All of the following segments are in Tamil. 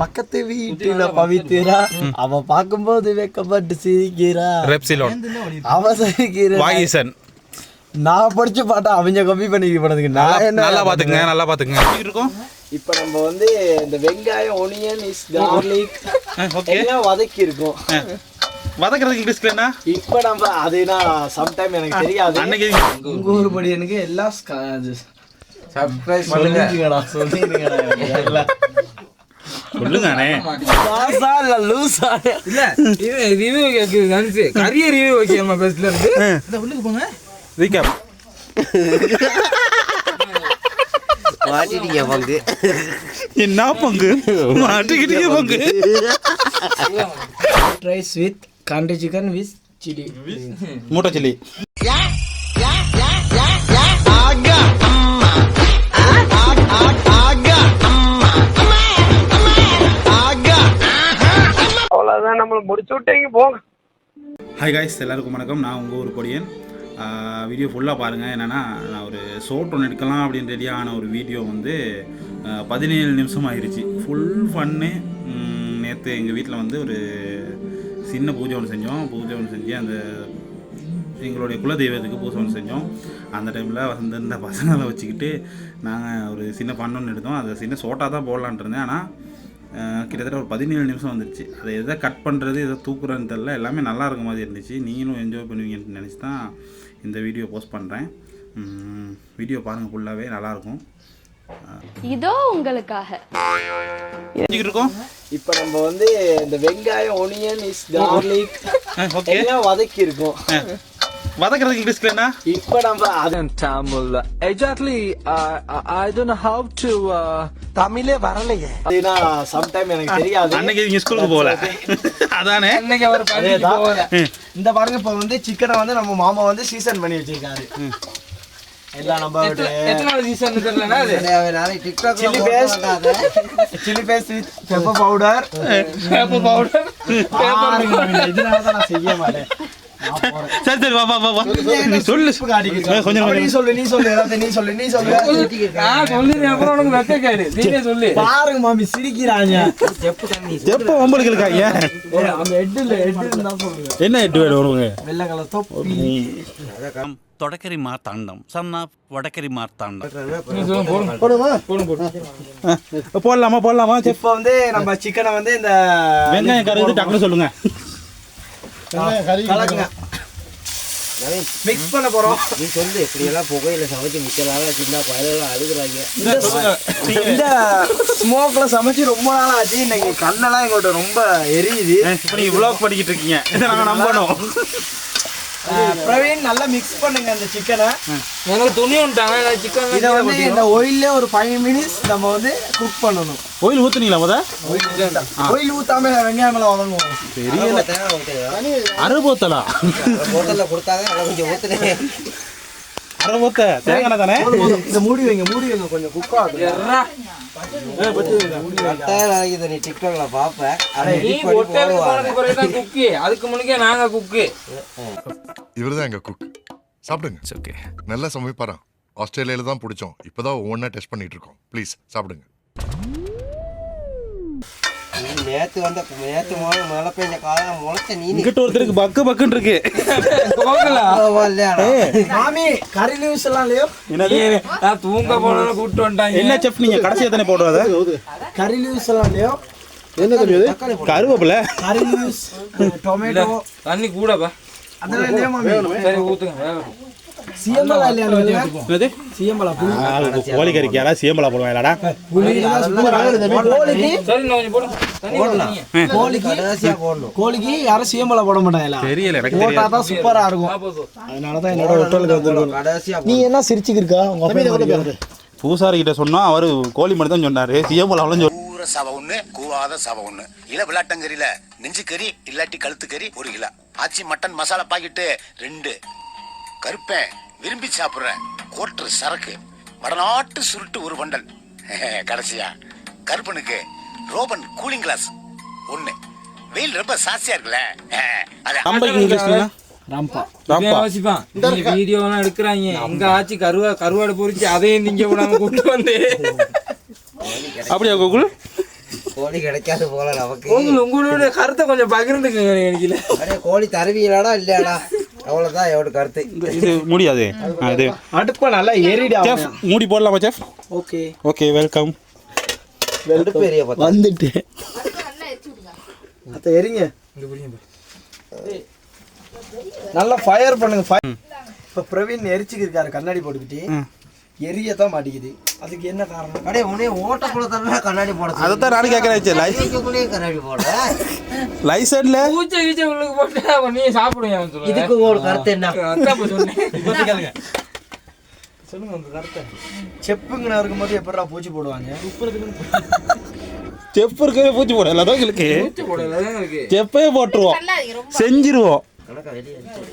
பக்கத்து வீட்டுல பவித்திரா அவ பார்க்கும்போது வெக்கப்பட்டு சிரிக்கிறா. ரெப்சிலோன் அவ சிரிக்கிற. வாகிசன் நான் படிச்ச பாட்டா அவங்க கம்மி பண்ணிக்க போனதுக்கு நான் என்ன நல்லா பாத்துக்கங்க நல்லா பாத்துக்கங்க இருக்கும்? இப்ப நம்ம வந்து இந்த வெங்காயம் ஒனியன் இஸ் கார்லிக் ஓகே எல்லாம் வதக்கி இருக்கோம். வதக்கிறதுக்கு இங்கிலீஷ்ல என்ன? இப்ப நம்ம அதுனா சம்டைம் எனக்கு தெரியாது. அன்னைக்கு உங்க ஊர்? படி எனக்கு எல்லாம் சர்ப்ரைஸ் சொல்லுங்கடா சொல்லிருங்கடா சொல்லுங்க அண்ணே பாசா இல்ல லூசா இல்ல ரிவ்யூ கேக்குது கரிய ரிவ்யூ வைக்கமா பெஸ்ட்ல இருக்கு ரீகேப் மாட்டிட்டீங்க பங்கு. என்ன பங்கு? மாட்டிக்கிட்டே பங்கு. Rice with candy chicken with chilli மூட்டை சில்லி. நம்மளை முடிச்சு விட்டீங்க போங்க. ஹாய் காய்ஸ் எல்லாருக்கும் வணக்கம். நான் உங்கள் ஊர் கொடியன். வீடியோ ஃபுல்லாக பாருங்கள் என்னென்னா நான் ஒரு ஷோட் ஒன்று எடுக்கலாம் அப்படின்னு ரெடியான ஒரு வீடியோ வந்து பதினேழு நிமிஷம் ஆயிடுச்சு ஃபுல் ஃபன்னு நேற்று எங்கள் வீட்டில் வந்து ஒரு சின்ன பூஜை ஒன்று செஞ்சோம். பூஜை ஒன்று செஞ்சு அந்த எங்களுடைய குலதெய்வத்துக்கு பூஜை ஒன்று செஞ்சோம். அந்த டைமில் வந்திருந்த பசங்களை வச்சுக்கிட்டு நாங்கள் ஒரு சின்ன ஃபன் ஒன்று எடுத்தோம். அதை சின்ன சோட்டா தான் போடலான்ட்டு இருந்தேன். ஆனால் கிட்டத்தட்ட ஒரு பதினேழு நிமிஷம் வந்துருச்சு. அதை எதை கட் பண்ணுறது எதை தூக்குறதுன்னு தெரில எல்லாமே நல்லா இருக்க மாதிரி இருந்துச்சு. நீங்களும் என்ஜாய் பண்ணுவீங்கன்னு நினச்சி தான் இந்த வீடியோ போஸ்ட் பண்ணுறேன் வீடியோ பாருங்கள் ஃபுல்லாகவே நல்லாயிருக்கும் இதோ உங்களுக்காக. இருக்கோம்? இப்ப நம்ம வந்து இந்த வெங்காயம் ஒனியன் இஸ் கார்லிக் ஓகே எல்லாம் வதக்கி இருக்கோம் வதக்கிறதுக்கு இங்கிலீஷ்ல என்ன? இப்ப நம்ம அது I don't know how to. Uh, தமிழே வரலையே. அதுனா சம்டைம் எனக்கு தெரியாது. அன்னைக்கு இவங்க ஸ்கூலுக்கு போகல. அதானே? இன்னைக்கு அவர் அதேதான். போகல. இந்த பாருங்க இப்ப வந்து சிக்கனை வந்து நம்ம மாமா வந்து சீசன் பண்ணி வச்சிருக்காரு. எல்லாம் நம்ம எத்தனை- எத்தனை நாள் சீசன் தெரியலனா அது? நாளைக்கு TikTok chilli paste chilli paste with pepper powder paper powder இதனாலதான் நான் செய்ய மாட்டேன். சரி சரி வா வா வா சொல்லு கொஞ்சம் நீ சொல்லு நீ சொல்லு நீ சொல்லு நீ சொல்லு. நான் சொல்லுறேன் அப்புறம் உனக்கு வெக்க கேடு. நீயே சொல்லு? பாருங்க மாமி சிரிக்கிறாங்க. செப்பு தண்ணி செப்பு உங்களுக்கு இருக்காங்க அந்த ஹெட் இல்ல ஹெட் தான் சொல்லுங்க. என்ன ஹெட் வேணும் உங்களுக்கு வெள்ளை கலர் தொப்பி. தொடக்கரி மார்த்தாண்டம் சன்னா வடக்கரி மார்த்தாண்டம் போடலாமா போடலாமா? இப்போ வந்து நம்ம சிக்கனை வந்து இந்த வெங்காயம் கருது டக்குனு சொல்லுங்க. கலக்குங்க மிக்ஸ் பண்ண போறோம். நீ சொல்லு இப்படி எல்லாம் புகையில சமைச்சு மிச்சலாம் சின்ன பயலாம் அழுகுறாங்க. இந்த ஸ்மோக்ல சமைச்சு ரொம்ப நாள் ஆச்சு. இன்னைக்கு கண்ணெல்லாம் எங்கள்கிட்ட ரொம்ப எரியுது. இப்போ நீங்கள் vlog பண்ணிக்கிட்டு இருக்கீங்க. இதை நாங்கள் நம்பணும். பிரவீன் நல்லா மிக்ஸ் பண்ணுங்க அந்த சிக்கனை எனக்கு துணி வந்துட்டாங்க நான் சிக்கன் இதை வந்து இந்த ஒயில்ல ஒரு ஃபைவ் மினிட்ஸ் நம்ம வந்து குக் பண்ணணும். கோயில் ஊத்துனீங்களா முத? ஒயில் ஊத்தாம வெங்காயம் எல்லாம் வதங்குவோம். அறுபத்தலா ஹோட்டல்ல கொடுத்தாங்க அதை கொஞ்சம் ஊத்துனேன். அறுபத்த தேங்காய் தானே? இந்த மூடி வைங்க மூடி வைங்க கொஞ்சம் குக் ஆகும் நீ டிக்டாக்ல பாப்பேன் அதுக்கு முன்னக்கே நாங்க குக்கு இவர்தான் எங்க குக் சாப்பிடுங்க. ஓகே நல்லா சமைப்பாராம். ஆஸ்திரேலியால தான் பிடிச்சோம். இப்பதான் ஒவ்வொன்றா டெஸ்ட் பண்ணிட்டு இருக்கோம். ப்ளீஸ் சாப்பிடுங்க. நேத்து வந்த நேத்து மழை மழை பெஞ்ச காலம் முளைச்ச நீ இங்கிட்ட ஒருத்தருக்கு பக்கு பக்குன்னு இருக்கு. மாமி கறி லீவ்ஸ் எல்லாம் இல்லையோ? என்னது? நான் தூங்க போனோன்னு கூப்பிட்டு வந்துட்டாங்க. என்ன செஃப் நீங்க? கடைசியா தானே போடுறத கறி லீவ்ஸ் எல்லாம் இல்லையோ? கருவேப்பில? கறி லீவ்ஸ் டொமேட்டோ தண்ணி கூடப்பா அதெல்லாம் இல்லையா மாமி? சரி ஊத்துங்க. சியம்பலா இல்லையா என்னது? சியம்பலா புளி. கோழி கறிக்கு போடுவாங்களாடா கோழிக்கு சரி நான் யாரும் சியம்பலா போட மாட்டாங்களா? தெரியல எனக்கு போட்டா தான் சூப்பரா இருக்கும். அதனால தான் என்னோட ஹோட்டலுக்கு வந்துருக்கோம் கடைசியா நீ என்ன சிரிச்சுக்கிருக்கா? உங்க அப்பா பூசாரி கிட்ட சொன்னா அவரு கோழி மட்டும் தான் சொன்னாரு. சேம்பலாவெல்லாம் சொல் கூற சவ ஒண்ணு கூவாத சவ ஒண்ணு. இல்ல விளாட்டங்கறியில நெஞ்சு கறி இல்லாட்டி கழுத்து கறி ஒரு kilo Aachi mutton masala packet ரெண்டு. கருப்பேன் விரும்பி சாப்பிடுறேன் கோட்ரு சரக்கு. வடநாட்டு சுருட்டு ஒரு பண்டல் கடைசியா கருப்பனுக்கு ரோபன் கூலிங் கிளாஸ் ஒண்ணு. வெயில் ரொம்ப சாஸ்தியா இருக்குல்ல? அது அம்பைக்கு இங்கிலீஷ்ல ராம்பா. ராம்பா. நீங்க வீடியோ எல்லாம் எடுக்கிறாங்க. அங்க ஆச்சு கருவா கருவாடு பொரிச்சு அதையும் நீங்க கூட்டு வந்து. அப்படியா கோகுல்? கோழி கிடைக்காது போல நமக்கு. உங்க உங்களுடைய கருத்தை கொஞ்சம் பகிர்ந்துக்குங்க எனக்கு. அடே கோழி தருவீங்களாடா இல்லையாடா? அவ்வளவுதான் எவ்வளவு கருத்து. இது முடியாது. அது. அடுப்ப நல்லா எரிடா செஃப் மூடி போடலாமா செஃப் ஓகே. ஓகே வெல்கம் அடுப்பு எரிய பார்த்தா. வந்துட்டு. அத்த எரிங்க. நல்லா ஃபயர் பண்ணுங்க. இப்ப பிரவீன் எரிச்சுக்கு இருக்காரு கண்ணாடி போட்டுக்கிட்டு. எரியத்தான் மாட்டேங்குது. அதுக்கு என்ன காரணம்? அடே உடனே ஓட்டக்குள்ள தானே கண்ணாடி போட அதை தான் நானும் கேட்குறேன் லை இதுக்குள்ளேயே கண்ணாடி போட? லைசன்ல பூச்சை கீச்சை உள்ளுக்கு போட்டு நீ சொல்லுவேன். இதுக்கு ஒரு கருத்து என்ன? அதான் சொன்னேன். சொல்லுங்க உங்க கருத்தை. செப்புங்கன்னு இருக்கும்போது எப்படா பூச்சி போடுவாங்க? செப் இருக்கவே பூச்சி போடல அதான் எங்களுக்கு பூச்சி போடல அதான் இருக்கு. செப்பே போட்டுருவோம். செஞ்சிருவோம்.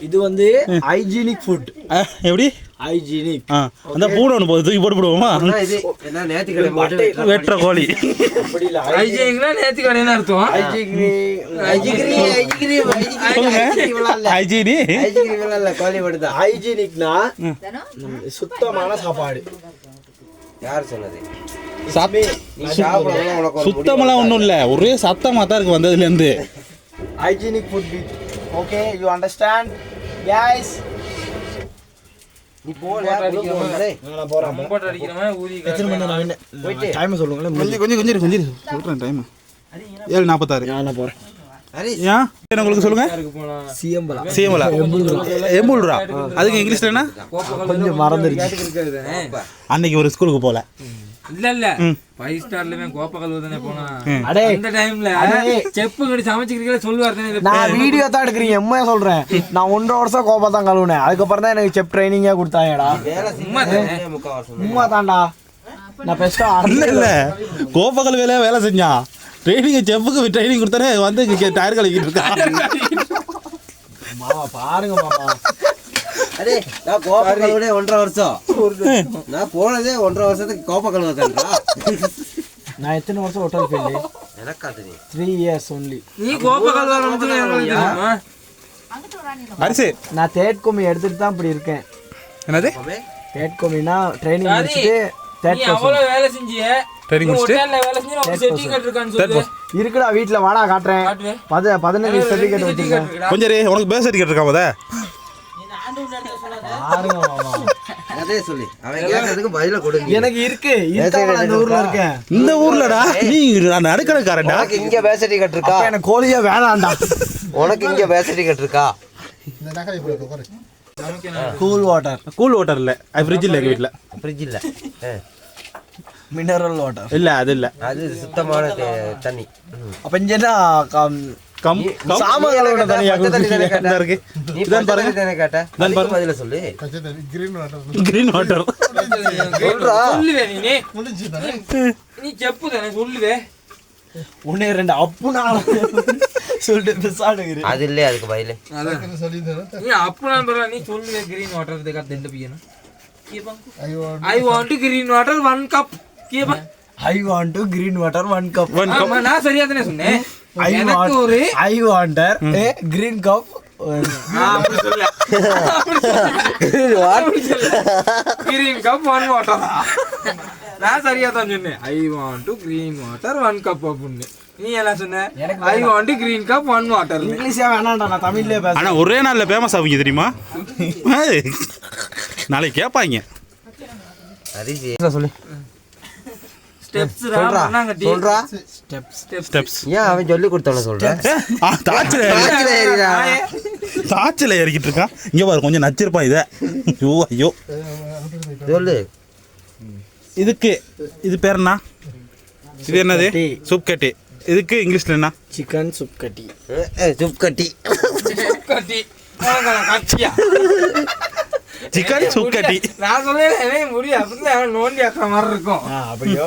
இது வந்து ஹைஜீனிக் ஃபுட் ஆ, எப்படி? ஹைஜீனிக் அந்த பூனை ஒன்று போகுது தூக்கி போட்டு போடுவோமா என்ன இது என்ன நேற்றுக்கிழமை மட்டும் வெட்டுற கோழி ஹைஜீனிக்னா நேத்து கடைன்னு அர்த்தம் ஹைஜீனி கோழி மட்டும் ஹைஜீனிக்னா சுத்தமான சாப்பாடு யார் சொன்னது சுத்தமெல்லாம் ஒன்றும் இல்லை ஒரே சத்தமாக தான் இருக்கு வந்ததுலேருந்து hygienic food okay you understand guys நீ போல நான் போறேன் போட்டு அடிக்கிற மாதிரி ஊதி எத்தனை மணி நான் டைம் சொல்லுங்களேன் கொஞ்சம் கொஞ்சம் கொஞ்சம் கொஞ்சம். சொல்றேன் டைம் ஏழு நாற்பத்தாறு நான் போறேன்? ஏன்? உங்களுக்கு சொல்லுங்க? சிஎம்பலா சிஎம்எலா எம்புல்ரா. அதுக்கு இங்கிலீஷ்ல என்ன? கொஞ்சம் மறந்துருச்சு. அன்னைக்கு ஒரு ஸ்கூலுக்கு போகல இல்ல இல்ல ஃபைவ் ஸ்டார்லயுமே கோப்ப கழுவு தானே போனா. அடே. அந்த டைம்ல செப்பு கடி சமைச்சுக்கிறீங்களா சொல்லுவார் நான் வீடியோ தான் எடுக்கிறீங்க. உண்மையா சொல்றேன். நான் ஒன்றரை வருஷம் கோபா தான் கழுவுனேன். அதுக்கப்புறம் தான் எனக்கு செப் ட்ரைனிங்கே கொடுத்தாங்கடா உண்மை தான்டா. நான் பெஸ்டா இல்ல இல்ல. கோப்பகல் வேலையா வேலை செஞ்சான் ட்ரைனிங் செப்புக்கு ட்ரைனிங் கொடுத்தானே வந்து டயர் கலக்கிட்டு இருக்கான். மாமா பாருங்க மாமா. அடே நான் ஒன்றரை வருஷம். நான் போனதே ஒன்றரை வருஷத்துக்கு கோப்ப கழுவ தான்டா நான் எத்தனை வருஷம் ஹோட்டல் ஃபீல்டு எனக்கு அது த்ரீ இயர்ஸ் ஒன்லி நீ தெரியுமா? அரிசி. நான் தேட் கோமி எடுத்துட்டு தான் இப்படி இருக்கேன். என்னது? தேட் கோமினா ட்ரைனிங். முடிச்சுட்டு தேட் வேலை செஞ்சிய. இருக்குடா வீட்ல வாடா காட்டுறேன். பதினஞ்சு இருக்குடா. கொஞ்சம் உனக்கு பேஸ் சர்டிஃபிகேட் இருக்கா எனக்கு இருக்கு. இருக்காம அந்த ஊர்ல இருக்கேன். இந்த ஊர்லடா? நீ உனக்கு இங்க பேசட்டிக்கட் இருக்கா அப்ப எனக்கு கோழியே வேணாம்டா. உனக்கு இங்க பேசட்டிக்கட் இருக்கா கூல் வாட்டர் கூல் வாட்டர் இல்ல. அது ஃப்ரிட்ஜ் இல்ல எங்க வீட்ல. ஃப்ரிட்ஜ் இல்ல. ஆ. மினரல் வாட்டர் இல்ல அது இல்ல. அது சுத்தமான தண்ணி. அப்ப இங்கன்னா கம் தனியா இருக்கு நீ இதான் பாருங்க. தானே கேட்ட? அதுக்கு பதில சொல்லு. கிரீன் வாட்டர் சொல்றா. சொல்லுவே நீ நீ. செப்பு தானே சொல்லுவே. ஒன்னே ரெண்டு அப்பு நான் சொல்லிட்டு பெசாடுகிறேன் அது இல்லையே அதுக்கு பதில. நீ அப்ப நான் சொல்றேன் நீ சொல்லுவே கிரீன் வாட்டர் இதுக்கு தெண்டு I want green water one cup கேப்பா I want to green water one cup one ஆமா நான் சரியா தானே சொன்னேன். ஐ எனக்கு ஒரு I want a green cup green cup one water நான் சரியா தான் சொன்னேன். I want to green water one cup அப்படின்னு. நீ என்ன சொன்ன? I want green cup one water இங்கிலீஷே வேணாம்டா நான் தமிழ்லயே பேசுறேன். ஆனா ஒரே நாள்ல ஃபேமஸ் ஆவீங்க தெரியுமா? நாளைக்கு கேட்பாங்க சொல்லு ஸ்டெப்ஸ் சொல்றா மண்ணாங்கட்டி சொல்றா. ஸ்டெப்ஸ் ஏன் அவன் சொல்லி கொடுத்தவன சொல்றேன் தாச்சில காய்ச்சல் ஏறிடா. தாச்சில இறக்கிட்டு இருக்கான் இங்க பாரு கொஞ்சம் நச்சிருப்பான் இதை. ஐயோ ஐயோ. சொல்லு. இதுக்கு இது பேர் என்ன? இது என்னது? கட்டி. சூப் கட்டி இதுக்கு இங்கிலீஷ்ல என்ன? சிக்கன் சுப் கட்டி சுப் கட்டி கட்டி உனக்கு நான் கட்டியா? சிக்கன் சூப் கட்டி நான் சொல்லேன் எனக்கு முடியும் அப்படிதான் நோண்டி ஆக்கிற மாதிரி இருக்கும். அப்படியோ?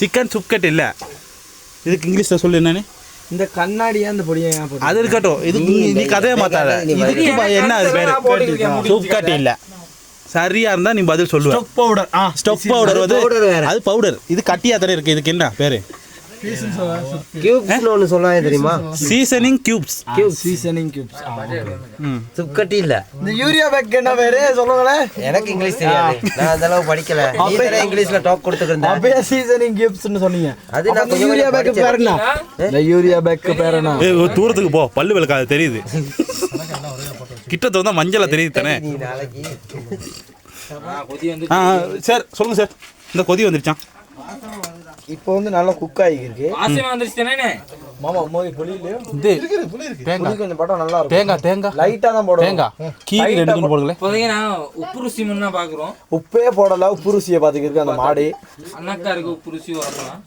சிக்கன் சூப் கட்டி இல்ல. இதுக்கு இங்கிலீஷ்ல சொல்லு என்னன்னு? இந்த கண்ணாடியா அந்த பொடியை அது இருக்கட்டும். இதுக்கு நீ- நீ கதையை மாத்தாத. இதுக்கு என்ன அது பேரு? சூப் கட்டி இல்ல. சரியா இருந்தா நீ பதில் சொல்லுவ. Stuff powder ah stuff powder வந்து. அது பவுடர் இது கட்டியா தானே இருக்கு. இதுக்கு என்ன பேரு? கியூப்ஸ்னு ஒன்று சொல்லாங்க தெரியுமா? சீசனிங் கியூப்ஸ் சீசனிங் கியூப்ஸ் சுப்கட்டி இல்ல. இந்த யூரியா பேக் என்ன பேரு? சொல்லுங்களேன் எனக்கு இங்கிலீஷ் தெரியாது. நான் அந்த அளவு படிக்கல. தானே இங்கிலீஷ்ல டாப் கொடுத்துருந்தேன் அப்பயே சீசனிங் கியூப்ஸ்னு சொன்னீங்க. அது நான் யூரியா பேக் படிச்சேன். பேர் என்ன? இந்த யூரியா பேக் பேர் என்ன? தூரத்துக்கு போ. பல்லு விளக்காது தெரியுது. கிட்டத்து வந்தா மஞ்சளா தெரியுது தானே? சார் சொல்லுங்க சார். இந்த கொதி வந்துருச்சான் இப்போ வந்து நல்லா குக் ஆகிருக்கு ஆசைமா வந்துருச்சு தானே மாமா மோதி புளி இல்லையோ? இது புளி கொஞ்சம் படம் நல்லா இருக்கும். தேங்காய் தேங்காய். லைட்டா தான் போடுவோம் தேங்காய். கீரி ரெண்டு துண்டு போடுங்களேன். இப்போதைக்கு நான் உப்பு ருசி முன்னா பாக்குறோம் உப்பே போடல உப்பு ருசியை பாத்துக்கிருக்கு அந்த மாடு. அண்ணாக்கா இருக்கு உப்பு ருசி வரலாம்.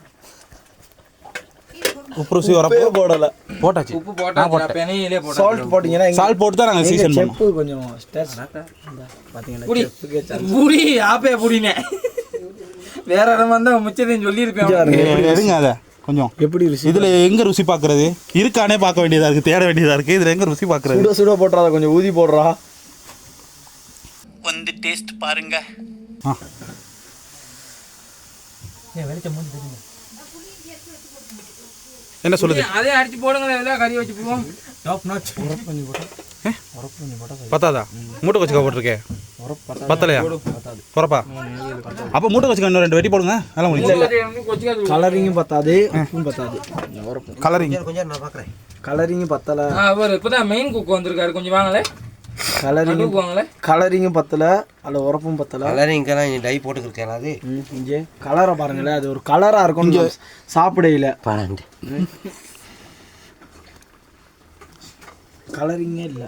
உப்பு ருசி வரப்போ உப்பே போடல. போட்டாச்சு. உப்பு போட்டா பெனையிலே போட்டா சால்ட் போட்டீங்கன்னா சால்ட் போட்டு தான் நாங்கள் எங்க சீசன் பண்ணோம் செப்பு கொஞ்சம் ஸ்டேஸ் பாத்தீங்கன்னா புடி. புடி ஆப்பே புடினே வேற இடமா இருந்தா மிச்சத்தையும் சொல்லியிருப்பேன் எடுங்க அதை கொஞ்சம். எப்படி ருசி இதுல எங்க ருசி பாக்குறது? இருக்கானே பார்க்க வேண்டியதா இருக்கு தேட வேண்டியதா இருக்கு இதுல எங்க ருசி பாக்குறது? சுட சுட போட்டுறாத கொஞ்சம் ஊதி போடுறா. வந்து டேஸ்ட் பாருங்க. ஆ. என்ன சொல்லுது? அதே அடிச்சு போடுங்களேன் எல்லாம் கறி வச்சு போவோம் பத்தாதா? மூட்டை கொச்சுக்கா போட்டிருக்கேன் பத்தலையா? பொறப்பா அப்போ மூட்டை கொச்சுக்கா இன்னும் ரெண்டு வெட்டி போடுங்க. நல்லா முடியும். கலரிங்கும் பத்தாது உப்பும் பத்தாது. கலரிங். கொஞ்சம் நான் பாக்குறேன் கலரிங்கும் பத்தல. அவர் இப்பதான் மெயின் குக் வந்திருக்காரு. கொஞ்சம் வாங்களே. கலரிங் கலரிங்கும் பத்தல அதுல உரப்பும் பத்தல. கலரிங்கெல்லாம் டை போட்டுக்கிருக்கேன் அது? இங்கே கலரை பாருங்களேன். அது ஒரு கலரா இருக்கும் சாப்பிடையில. பன்னெண்டு கலரிங்கே இல்ல.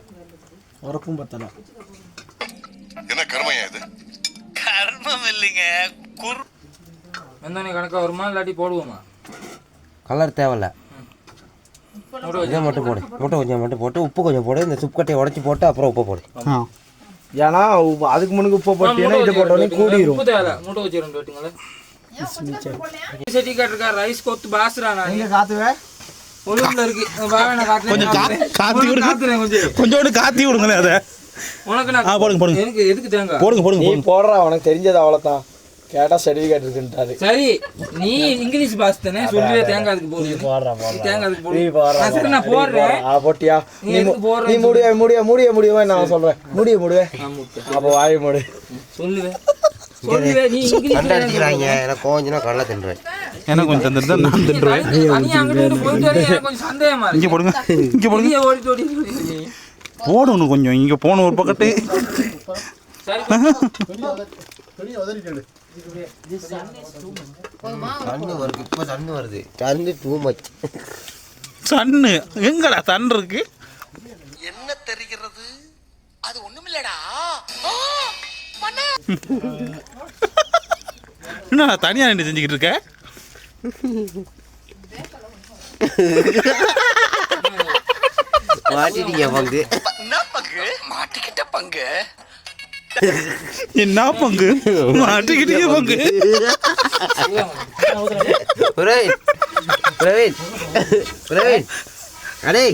உரப்பும் பத்தல. என்ன கருமையா இது? கர்மம் இல்லைங்க குர் வெந்தானே கணக்கா வருமா இல்லாட்டி போடுவோமா? கலர் தேவையில்ல. இதை மட்டும் போடு. முட்டை கொஞ்சம் மட்டும் போட்டு உப்பு கொஞ்சம் போடு. இந்த சுப்கட்டையை உடச்சி போட்டு அப்புறம் உப்பு போடு. ஏன்னா உப்பு- அதுக்கு முன்னுக்கு உப்பு போட்டீங்கன்னா இது போட்டோடனே கூடிரும். உப்பு தேவை மூட்டை வச்சு ரெண்டு வெட்டுங்களே செட்டி காட்டிருக்கா ரைஸ் கொத்து பாசுறா நான். எங்க காத்துவே? ஒழுங்குல இருக்கு. வாங்க நான் கொஞ்சம் காட்டுறேன். காத்தி விடுங்க காத்துறேன் கொஞ்சம். கொஞ்சோண்டு காத்தி விடுங்களேன் அதை. உனக்கு நான் ஆ போடுங்க போடுங்க. எனக்கு எதுக்கு தேங்காய்? போடுங்க போடுங்க நீ போடுங்க. போடுறா உனக்கு தெரிஞ்சது அவ்வளவுதான். கேட்டா சர்டிபிகேட் இருக்குன்ட்டாரு. சரி நீ இங்கிலீஷ் பாஸ் தானே? சொல்லுவே தேங்காய் அதுக்கு போடு போடுறா நீ தேங்காய் அதுக்கு நீ போடு போடுறா நான் சரி நான் போடுறேன். ஆ போட்டியா? நீ நீ எதுக்கு போடுற நீ முடிய முடிய முடிய முடியவே நான் சொல்றேன். முடிய முட்டை. அப்ப வாய் மூடு. சொல்லுவேன் நீ இங்கிலீஷ் கண்டை அடிக்கிறாங்க. எனக்கு கோவஞ்சுனா கடலை தின்றுவேன். எனக்கு கொஞ்சம் தந்துட்டு நான் தின்றுவேன். நீ அங்கிட்டு இங்கிட்டு போயிட்டு வரீங்க, எனக்கு கொஞ்சம் சந்தேகமா இங்கே இருக்கு போடுங்க. இங்கே போடுங்க. நீ ஓடி ஓடி ஓடி ஓடி. போடணும் கொஞ்சம். இங்கே போன ஒரு பக்கத்து. சரி தண்ணு வருது. இப்போ தண்ணு வருது. தண்ணு டூ மச் சன்னு எங்கடா தன் இருக்கு? என்ன தெரிகிறது? அது ஒண்ணுமில்லடா. என்ன தனியாக நின்று செஞ்சுக்கிட்டு இருக்க? மாட்டிட்டீங்க பங்கு பங்கு? மாட்டிக்கிட்ட பங்கு? என்ன பங்கு? மாட்டிக்கிட்டே பங்கு. பிரவீன் பிரவீன் பிரவீன் அடே.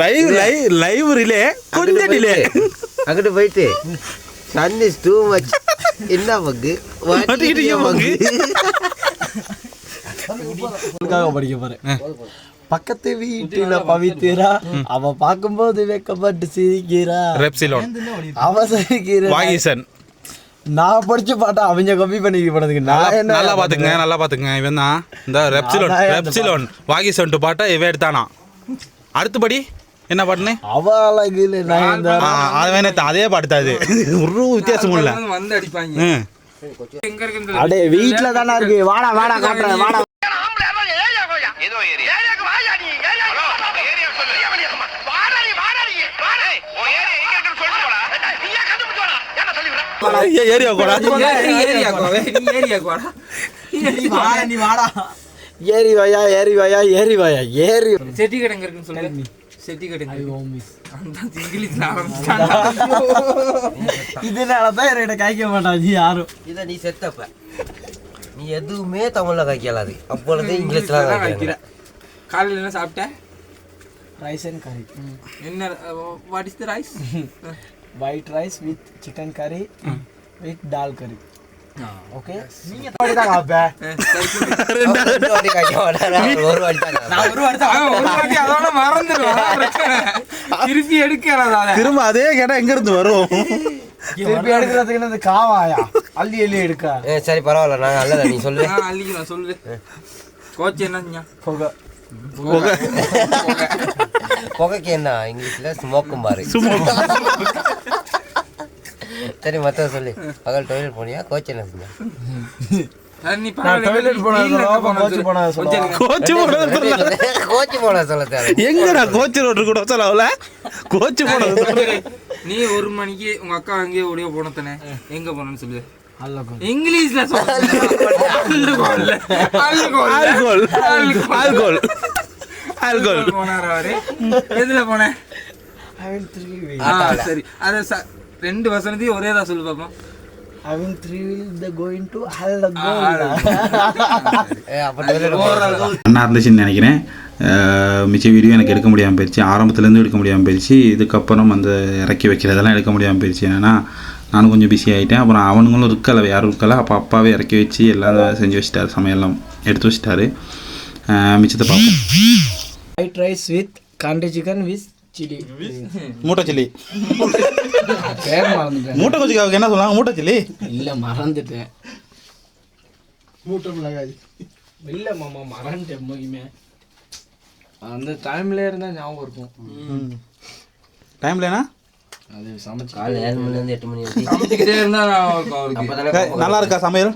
லைவ் லைவ் லைவ் ரிலே கொஞ்சம் டிலே அங்கிட்டு போயிட்டு. சன் இஸ் டூ மச் என்ன பங்கு? மாட்டிக்கிட்டீங்க பங்கு? படிக்க போறேன். பக்கத்து வீட்டுல பவித்திரா அவ பார்க்கும்போது வெக்கப்பட்டு சிரிக்கிறா. ரெப்சிலோன் அவ சிரிக்கிறா. வாகிசன். நான் படிச்ச பாட்டா அவங்க கம்மி பண்ணிக்க போனதுக்கு நான் என்ன நல்லா பாத்துங்க நல்லா பாத்துங்க இவன் தான். இந்த ரெப்சிலோன் ரெப்சிலோன் வாகிசன் டு பாட்டா இவன் எடுத்தானா? அடுத்தபடி என்ன பாட்டுன்னு? அவ அழகுல ஆ, அது வேணா அதே பாட்டு தான் இது. ஒரு வித்தியாசமும் இல்லை. வந்து அடிப்பாங்க? அடே வீட்டுல தானே இருக்கு. வாடா வாடா காட்டுறேன் வாடா ஏதோ ஏரியா ஏரியாக்கு வாயா நீ ஏரியாக்கு ஏரியா சொல்லு வாடா நீ வாடா நீ வாடா ஓ ஏரியா எங்க இருக்குன்னு சொல்லிட்டு போடா நீ ஏன் கண்டுபிடிச்சு வாடா ஏரியா கூட ஏரியாக்கு வா, நீ வாடா நீ வாடா நீ வாடா. ஏறி வாயா ஏறி வாயா ஏறி வாயா ஏறி செட்டி இருக்குன்னு சொல்லு. செட்டி கடை எங்க இருக்கு? அந்த இங்கிலீஷ்ல ஆரம்பிச்சிட்டாங்க இதனால தான் என்கிட்ட காய்க்க மாட்டாங்க யாரும். இதை நீ செத்தப்ப நீ எதுவுமே தமிழ்ல காய்க்கலாது அப்பொழுது இங்கிலீஷ்ல தான் காய்க்கிற. காலையில என்ன சாப்பிட்ட? ரைஸ் அண்ட் கறி என்ன what is the rice white rice with chicken curry with dal curry okay நீங்க eh, ஒரு திருப்பி எடுக்கிறதா திரும்ப அதே கேட்டா எங்க இருந்து வரும்? திருப்பி எடுக்கிறதுக்கு இந்த காவாயா? அள்ளி அள்ளி எடுக்க. ஏ சரி பரவாயில்ல. நான் நல்லதா நீ சொல்லு. அள்ளிக்கலாம் சொல்லு. கோச் என்ன புகை. புகை. புகைக்கு என்ன? இங்கிலீஷ்ல ஸ்மோக்கும் பாரு சரி மொத்தம் சொல்லி. பகல் டாய்லெட் போனியா? கோச் என்ன சொன்னா எங்கடா கோச்சு ரோடு கூட சொல்லல கோச்சு போனது நீ ஒரு மணிக்கு உங்க அக்கா அங்கேயே ஒடியோ போனத்தானே எங்க போனன்னு சொல்லு. இங்கிலீஷ்ல சொல்ல ஆல்கோல் போனாரு அவரு? எதுல போனேன். ஆ, சரி. அத ரெண்டு வசனத்தையும் ஒரே தான் சொல்லு பாப்போம். அண்ணா இருந்துச்சுன்னு நினைக்கிறேன். மிச்ச வீடியோ எனக்கு எடுக்க முடியாமல் போயிடுச்சு. ஆரம்பத்துலேருந்து எடுக்க முடியாமல் போயிடுச்சு. இதுக்கப்புறம் அந்த இறக்கி வைக்கிறதெல்லாம் எடுக்க முடியாமல் போயிடுச்சு. என்னன்னா நானும் கொஞ்சம் பிஸி ஆகிட்டேன் அப்புறம் அவனுங்களும் இருக்கல யாரும் இருக்கல. அப்போ அப்பாவே இறக்கி வச்சு எல்லாம் செஞ்சு வச்சிட்டாரு. சமையல்லாம் எடுத்து வச்சிட்டாரு. மிச்சத்தை பார்ப்போம். White rice with country chicken with chili. மூட்டை சில்லி. பேர் மறந்துட்டேன். மூட்டை கொச்சிக்காவுக்கு என்ன சொன்னாங்க? மூட்டை சில்லி? இல்ல மறந்துட்டேன். மூட்டை மிளகாய். இல்ல மாமா மறந்துட்டேன் முக்கியமே அந்த டைம்ல இருந்தா ஞாபகம் இருக்கும். டைம்லனா அது சமைச்சு காலைல ஏழு மணிலேருந்து எட்டு மணி நல்லா இருக்கா சமையல்?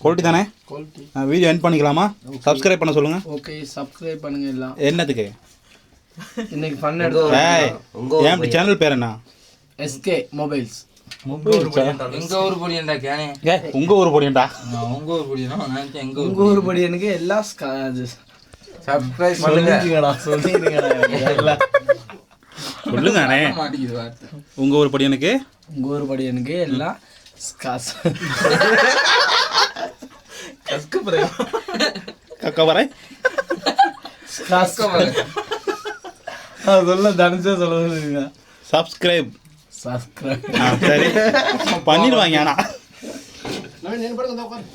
குவாலிட்டி தானே? குவாலிட்டி வீடியோ என் பண்ணிக்கலாமா? சப்ஸ்கிரைப் பண்ண சொல்லுங்கள் ஓகே சப்ஸ்கிரைப் பண்ணுங்க எல்லாம். என்னத்துக்கு இன்னைக்கு ஃபன் எடுத்து ஏய் ஏன் இப்படி சேனல் பேர் என்ன? எஸ்கே மொபைல்ஸ் எங்க ஊர் பொடியன்டா கேனே? ஏ உங்கள் ஊர் போடியண்டா நான் உங்க ஊர் பொடியனா நான் எங்க உங்க ஊர் படி எனக்கு எல்லாம் சர்ப்ரைஸ் சொல்லிருக்கீங்கடா சொல்லிருக்கீங்கடா எல்லாம். சொல்லுங்க அண்ணே. மாட்டேங்குது வார்த்தை. உங்கள் ஊர் படியனுக்கு உங்க ஊர் படி எனக்கு எல்லாம் ஸ்காஸ் கக்கா வரேன் ஸ்காஸ் அது சொல்ல தனிச்சா சொல்லுங்க சப்ஸ்கிரைப் சப்ஸ்கிரைப் சரி பண்ணிடுவாங்க ஆனால்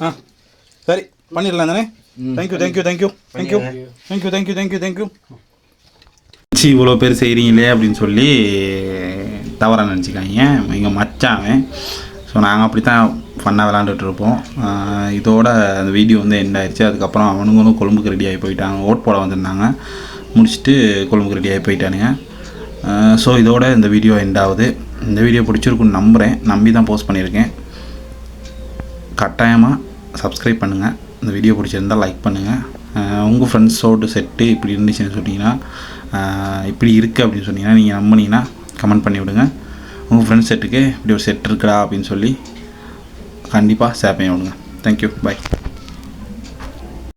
ஆ சரி. பண்ணிடலாம் தானே? Thank you thank you thank you thank you thank you thank you thank you thank you C இவ்வளோ பேர் செய்கிறீங்களே அப்படின்னு சொல்லி தவறாக நினச்சிக்காங்க எங்கள் மச்சான் ஸோ நாங்கள் அப்படி தான் ஃபன்னாக விளாண்டுட்டு இருப்போம் இதோட அந்த வீடியோ வந்து எண்ட் ஆயிடுச்சு. அதுக்கப்புறம் அவனுங்களும் கொழும்புக்கு ரெடி ஆகி போயிட்டாங்க. ஓட் போட வந்திருந்தாங்க. முடிச்சுட்டு கொழும்புக்கு ரெடி ஆகி போயிட்டானுங்க. ஸோ இதோட இந்த வீடியோ எண்ட் ஆகுது. இந்த வீடியோ பிடிச்சிருக்குன்னு நம்புகிறேன் நம்பி தான் போஸ்ட் பண்ணியிருக்கேன். கட்டாயமாக சப்ஸ்கிரைப் பண்ணுங்கள் இந்த வீடியோ பிடிச்சிருந்தால் லைக் பண்ணுங்கள் உங்கள் ஃப்ரெண்ட்ஸோடு செட்டு இப்படி இருந்துச்சுன்னு சொன்னீங்கன்னா இப்படி இருக்குது அப்படின்னு சொன்னீங்கன்னா நீங்கள் நம்பினீங்கன்னா கமெண்ட் பண்ணி விடுங்க உங்கள் ஃப்ரெண்ட்ஸ் செட்டுக்கு இப்படி ஒரு செட் இருக்குடா அப்படின்னு சொல்லி கண்டிப்பாக சேப்பையும் விடுங்க தேங்க்யூ பாய்